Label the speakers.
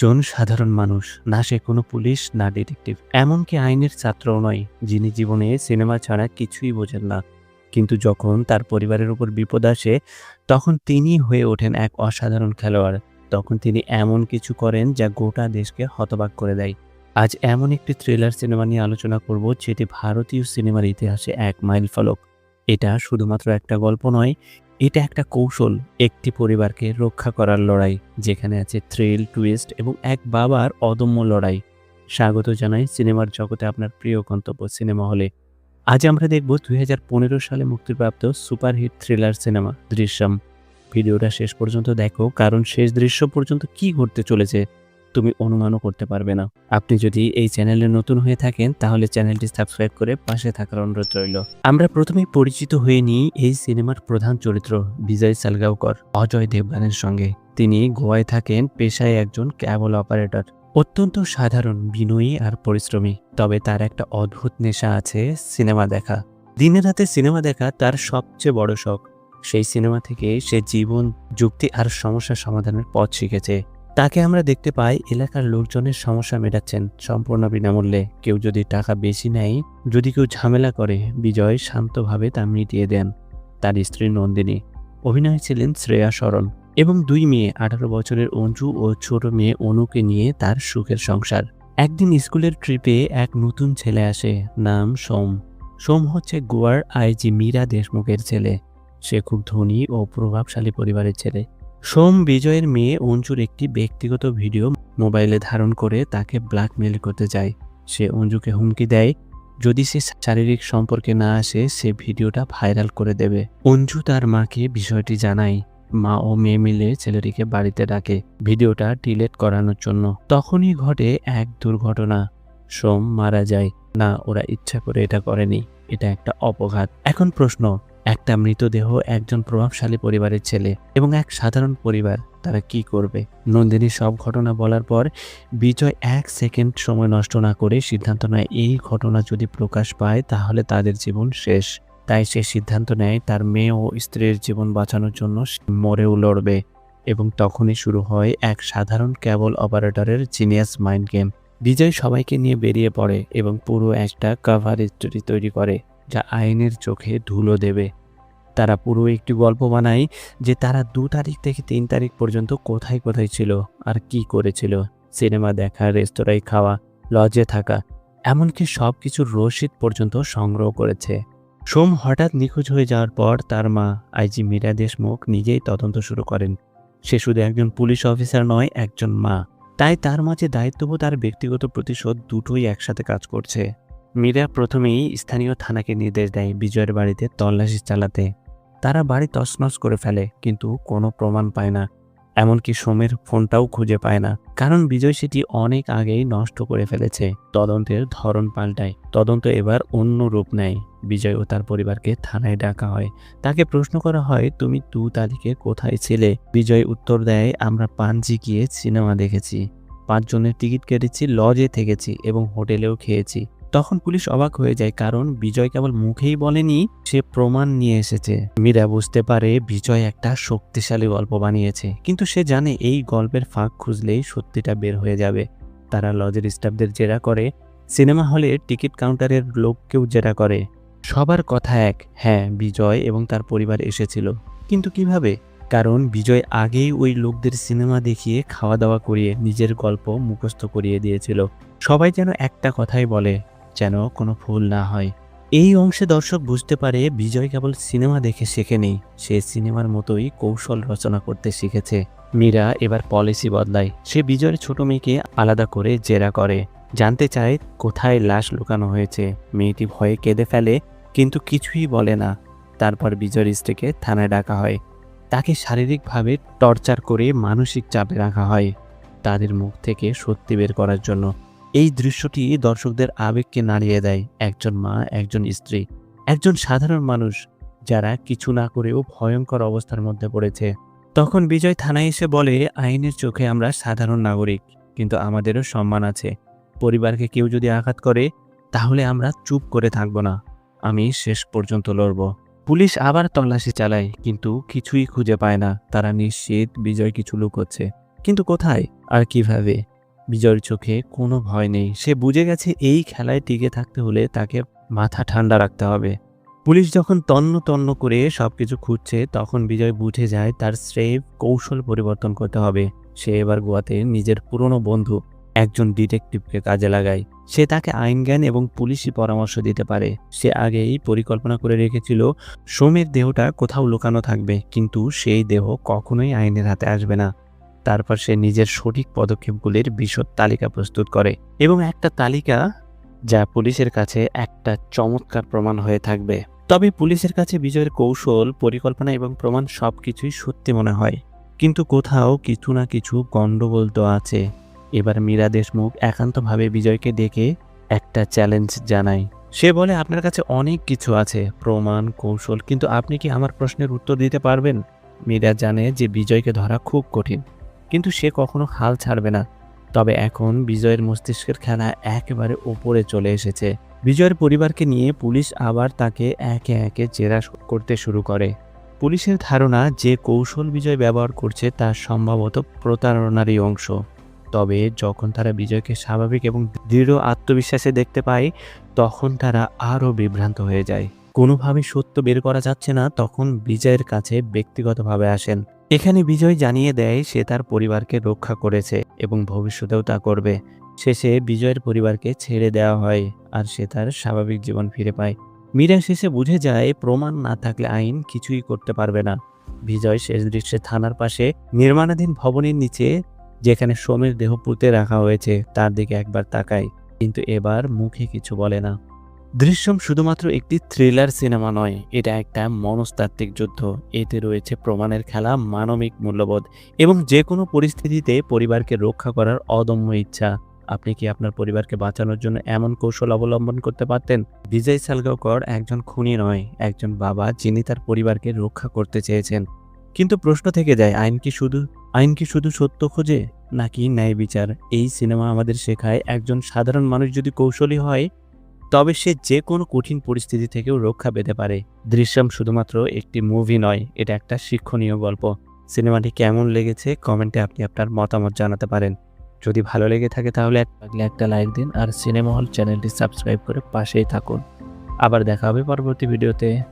Speaker 1: একজন সাধারণ মানুষ, না সে কোনো পুলিশ, না ডিটেকটিভ। এমনকি আইনের ছাত্রও নয়, যিনি জীবনে সিনেমা ছাড়া কিছুই বোঝেন না। কিন্তু যখন তার পরিবারের উপর বিপদ আসে, তখন তিনি হয়ে ওঠেন এক অসাধারণ খেলোয়াড়। তখন তিনি এমন কিছু করেন যা গোটা দেশকে হতবাক করে দেয়। আজ এমন একটি থ্রিলার সিনেমা নিয়ে আলোচনা করব, যেটি ভারতীয় সিনেমার ইতিহাসে এক মাইল ফলক। এটা শুধুমাত্র একটা গল্প নয় এটা একটা কৌশল একটি পরিবারকে রক্ষা করার লড়াই, যেখানে আছে থ্রিল টুইস্ট এবং এক বাবার অদম্য লড়াই। স্বাগত জানাই সিনেমার জগতে আপনার প্রিয় গন্তব্য সিনেমা হলে। আজ আমরা দেখব দুই হাজার পনেরো সালে মুক্তিপ্রাপ্ত সুপারহিট থ্রিলার সিনেমা, দৃশ্যম। ভিডিওটা শেষ পর্যন্ত দেখো, কারণ শেষ দৃশ্য পর্যন্ত কি ঘটতে চলেছে তুমি অনুমানও করতে পারবে না। আপনি যদি এই চ্যানেলে নতুন হয়ে থাকেন, তাহলে চ্যানেলটি সাবস্ক্রাইব করে পাশে থাকার অনুরোধ রইল। আমরা প্রথমেই পরিচিত হয়ে নিই এই সিনেমার প্রধান চরিত্র, বিজয় সালগাঁওকর, অজয় দেবগানের সঙ্গে। তিনি গোয়ায় থাকেন, পেশায় একজন ক্যাবল অপারেটর। অত্যন্ত সাধারণ, বিনয়ী আর পরিশ্রমী। তবে তার একটা অদ্ভুত নেশা আছে সিনেমা দেখা। দিনে রাতে সিনেমা দেখা তার সবচেয়ে বড় শখ। সেই সিনেমা থেকে সে জীবন, যুক্তি আর সমস্যা সমাধানের পথ শিখেছে। তাকে আমরা দেখতে পাই এলাকার লোকজনের সমস্যা মেটাচ্ছেন সম্পূর্ণ বিনামূল্যে। কেউ যদি টাকা বেশি নেয়, যদি কেউ ঝামেলা করে, বিজয় শান্তভাবে তা মিটিয়ে দেন তার স্ত্রী নন্দিনী। অভিনয় ছিলেন শ্রেয়া শরণ এবং দুই মেয়ে, আঠারো বছরের অঞ্জু ও ছোট মেয়ে অনুকে নিয়ে তার সুখের সংসার। একদিন স্কুলের ট্রিপে এক নতুন ছেলে আসে, নাম সোম। সোম হচ্ছে গোয়ার আইজি মীরা দেশমুখের ছেলে। সে খুব ধনী ও প্রভাবশালী পরিবারের ছেলে। সোম বিজয়ের মেয়ে অঞ্জুর একটি ব্যক্তিগত ভিডিও মোবাইলে ধারণ করে তাকে ব্ল্যাকমেল করতে যায়। সে অঞ্জুকে হুমকি দেয়। যদি সে শারীরিক সম্পর্কে না আসে, সে ভিডিওটা ভাইরাল করে দেবে। অঞ্জু তার মাকে বিষয়টি জানায়। মা ও মেয়ে মিলে ছেলেটিকে বাড়িতে ডাকে ভিডিওটা ডিলেট করানোর জন্য। তখনই ঘটে এক দুর্ঘটনা। সোম মারা যায়। না, ওরা ইচ্ছা করে এটা করেনি। এটা একটা অপঘাত। এখন প্রশ্ন একটা মৃতদেহ একজন প্রভাবশালী পরিবারের ছেলে এবং এক সাধারণ পরিবার, তারা কি করবে? নন্দিনী সব ঘটনা বলার পর বিজয় এক সেকেন্ড সময় নষ্ট না করে সিদ্ধান্ত নেয়, এই ঘটনা যদি প্রকাশ পায় তাহলে তাদের জীবন শেষ। তাই সে সিদ্ধান্ত নেয় তার মেয়ে ও স্ত্রীর জীবন বাঁচানোর জন্য মরেও লড়বে এবং তখনই শুরু হয় এক সাধারণ ক্যাবল অপারেটরের জিনিয়াস মাইন্ড গেম। বিজয় সবাইকে নিয়ে বেরিয়ে পড়ে এবং পুরো একটা কাভার স্টোরি তৈরি করে। যা আইনের চোখে ধুলো দেবে। তারা পুরো একটি গল্প বানায় যে তারা দু তারিখ থেকে তিন তারিখ পর্যন্ত কোথায় কোথায় ছিল আর কি করেছিল। সিনেমা দেখা, রেস্তোরাঁয় খাওয়া, লজে থাকা, এমনকি সব কিছুর রসিদ পর্যন্ত সংগ্রহ করেছে। সোম হঠাৎ নিখোঁজ হয়ে যাওয়ার পর তার মা আইজি মীরা দেশমুখ নিজেই তদন্ত শুরু করেন। সে শুধু একজন পুলিশ অফিসার নয়, একজন মা। তাই তার মাঝে দায়িত্ববোধ আর ব্যক্তিগত প্রতিশোধ দুটোই একসাথে কাজ করছে। মীরা প্রথমেই স্থানীয় থানাকে নির্দেশ দেয় বিজয়ের বাড়িতে তল্লাশি চালাতে। তারা বাড়ি তছনছ করে ফেলে, কিন্তু কোনো প্রমাণ পায় না। এমনকি সোমের ফোনটাও খুঁজে পায় না, কারণ বিজয় সেটি অনেক আগেই নষ্ট করে ফেলেছে। তদন্তের ধরন পাল্টায়, তদন্ত এবার অন্য রূপ নেয়। বিজয় ও তার পরিবারকে থানায় ডাকা হয়। তাকে প্রশ্ন করা হয়, তুমি দু তারিখে কোথায় ছিলে? বিজয় উত্তর দেয়, আমরা পানজি গিয়ে সিনেমা দেখেছি। পাঁচজনের টিকিট কেটেছি, লজে থেকেছি এবং হোটেলেও খেয়েছি। তখন পুলিশ অবাক হয়ে যায়, কারণ বিজয় কেবল মুখেই বলেনি, সে প্রমাণ নিয়ে এসেছে। মীরা বুঝতে পারে বিজয় একটা শক্তিশালী গল্প বানিয়েছে, কিন্তু সে জানে এই গল্পের ফাঁক খুঁজলেই সত্যিটা বের হয়ে যাবে। তারা লজের স্টাফদের জেরা করে, সিনেমা হলে টিকিট কাউন্টারের লোককেও জেরা করে। সবার কথা এক হ্যাঁ বিজয় এবং তার পরিবার এসেছিল। কিন্তু কীভাবে? কারণ বিজয় আগেই ওই লোকদের সিনেমা দেখিয়ে খাওয়া দাওয়া করিয়ে নিজের গল্প মুখস্থ করিয়ে দিয়েছিল। সবাই যেন একটা কথাই বলে যেন কোনো ভুল না হয়। এই অংশে দর্শক বুঝতে পারে বিজয় কেবল সিনেমা দেখে শেখেনি, সে সিনেমার মতোই কৌশল রচনা করতে শিখেছে। মীরা এবার পলিসি বদলায়। সে বিজয়ের ছোট মেয়েকে আলাদা করে জেরা করে। জানতে চায় কোথায় লাশ লুকানো হয়েছে। মেয়েটি ভয়ে কেঁদে ফেলে, কিন্তু কিছুই বলে না। তারপর বিজয়ের স্ত্রীকে থানায় ডাকা হয়। তাকে শারীরিকভাবে টর্চার করে মানসিক চাপে রাখা হয়। তাদের মুখ থেকে সত্যি বের করার জন্য এই দৃশ্যটি দর্শকদের আবেগকে নাড়িয়ে দেয়। একজন মা, একজন স্ত্রী, একজন সাধারণ মানুষ যারা কিছু না করেও ভয়ঙ্কর অবস্থার মধ্যে পড়েছে। তখন বিজয় থানায় এসে বলে, আইনের চোখে আমরা সাধারণ নাগরিক, কিন্তু আমাদেরও সম্মান আছে। পরিবারকে কেউ যদি আঘাত করে, তাহলে আমরা চুপ করে থাকব না। আমি শেষ পর্যন্ত লড়ব। পুলিশ আবার তল্লাশি চালায়, কিন্তু কিছুই খুঁজে পায় না। তারা নিশ্চিত বিজয় কিছু লুকোচ্ছে। কিন্তু কোথায় আর কীভাবে? বিজয়ের চোখে কোনো ভয় নেই। সে বুঝে গেছে এই খেলায় টিকে থাকতে হলে তাকে মাথা ঠান্ডা রাখতে হবে। পুলিশ যখন তন্ন তন্ন করে সব কিছু খুঁজছে, তখন বিজয় বুঝে যায় তার স্রেফ কৌশল পরিবর্তন করতে হবে। সে এবার গোয়াতে নিজের পুরনো বন্ধু, একজন ডিটেকটিভকে কাজে লাগায়। সে তাকে আইন, জ্ঞান এবং পুলিশি পরামর্শ দিতে পারে। সে আগেই পরিকল্পনা করে রেখেছিল, সোমের দেহটা কোথাও লুকানো থাকবে, কিন্তু সেই দেহ কখনোই আইনের হাতে আসবে না। তারপর সে নিজের সঠিক পদক্ষেপগুলির বিশদ তালিকা প্রস্তুত করে এবং একটা তালিকা যা পুলিশের কাছে একটা চমৎকার প্রমাণ হয়ে থাকবে। তবে পুলিশের কাছে বিজয়ের কৌশল, পরিকল্পনা এবং প্রমাণ সব কিছুই সত্যি মনে হয়। কিন্তু কোথাও কিছু না কিছু গণ্ডগোল তো আছে। এবার মীরা দেশমুখ একান্তভাবে বিজয়কে ডেকে একটা চ্যালেঞ্জ জানায়। সে বলে, আপনার কাছে অনেক কিছু আছে, প্রমাণ, কৌশল, কিন্তু আপনি কি আমার প্রশ্নের উত্তর দিতে পারবেন? মীরা জানে যে বিজয়কে ধরা খুব কঠিন। কিন্তু সে কখনো হাল ছাড়বে না। তবে এখন বিজয়ের মস্তিষ্কের খেলা একেবারে ওপরে চলে এসেছে। বিজয়ের পরিবারকে নিয়ে পুলিশ আবার তাকে একে একে জেরা করতে শুরু করে। পুলিশের ধারণা, যে কৌশল বিজয় ব্যবহার করছে তা সম্ভবত প্রতারণারই অংশ। তবে যখন তারা বিজয়কে স্বাভাবিক এবং দৃঢ় আত্মবিশ্বাসে দেখতে পায়, তখন তারা আরও বিভ্রান্ত হয়ে যায়। কোনোভাবে সত্য বের করা যাচ্ছে না, তখন বিজয়ের কাছে ব্যক্তিগতভাবে আসেন। এখানে বিজয় জানিয়ে দেয় সে তার পরিবারকে রক্ষা করেছে এবং ভবিষ্যতেও তা করবে। শেষে বিজয়ের পরিবারকে ছেড়ে দেওয়া হয় আর সে তার স্বাভাবিক জীবন ফিরে পায়। মীরা শেষে বুঝে যায়, প্রমাণ না থাকলে আইন কিছুই করতে পারবে না। বিজয় শেষ দৃশ্যে থানার পাশে নির্মাণাধীন ভবনের নিচে, যেখানে সোমের দেহ পুঁতে রাখা হয়েছে, তার দিকে একবার তাকায়, কিন্তু এবার মুখে কিছু বলে না। দৃশ্যম শুধুমাত্র একটি থ্রিলার সিনেমা নয়, এটা একটা মনস্তাত্ত্বিক যুদ্ধ। এতে রয়েছে প্রমাণের খেলা, মানবিক মূল্যবোধ এবং যে কোনো পরিস্থিতিতে পরিবারকে রক্ষা করার অদম্য ইচ্ছা। আপনি কি আপনার পরিবারকে বাঁচানোর জন্য এমন কৌশল অবলম্বন করতে পারতেন? বিজয় সালগাঁওকর একজন খুনি নয়, একজন বাবা যিনি তার পরিবারকে রক্ষা করতে চেয়েছেন। কিন্তু প্রশ্ন থেকে যায়, আইন কি শুধু, আইন কি শুধু সত্য খোঁজে? নাকি ন্যায় বিচার? এই সিনেমা আমাদের শেখায় একজন সাধারণ মানুষ যদি কৌশলী হয় তবে সে যে কোনো কঠিন পরিস্থিতি থেকেও রক্ষা পেতে পারে। দৃশ্যম শুধুমাত্র একটি মুভি নয়, এটা একটা শিক্ষণীয় গল্প। সিনেমাটি কেমন লেগেছে কমেন্টে আপনি আপনার মতামত জানাতে পারেন। যদি ভালো লেগে থাকে তাহলে একটা লাইক দিন আর সিনেমা হল চ্যানেলটি সাবস্ক্রাইব করে পাশেই থাকুন। আবার দেখা হবে পরবর্তী ভিডিওতে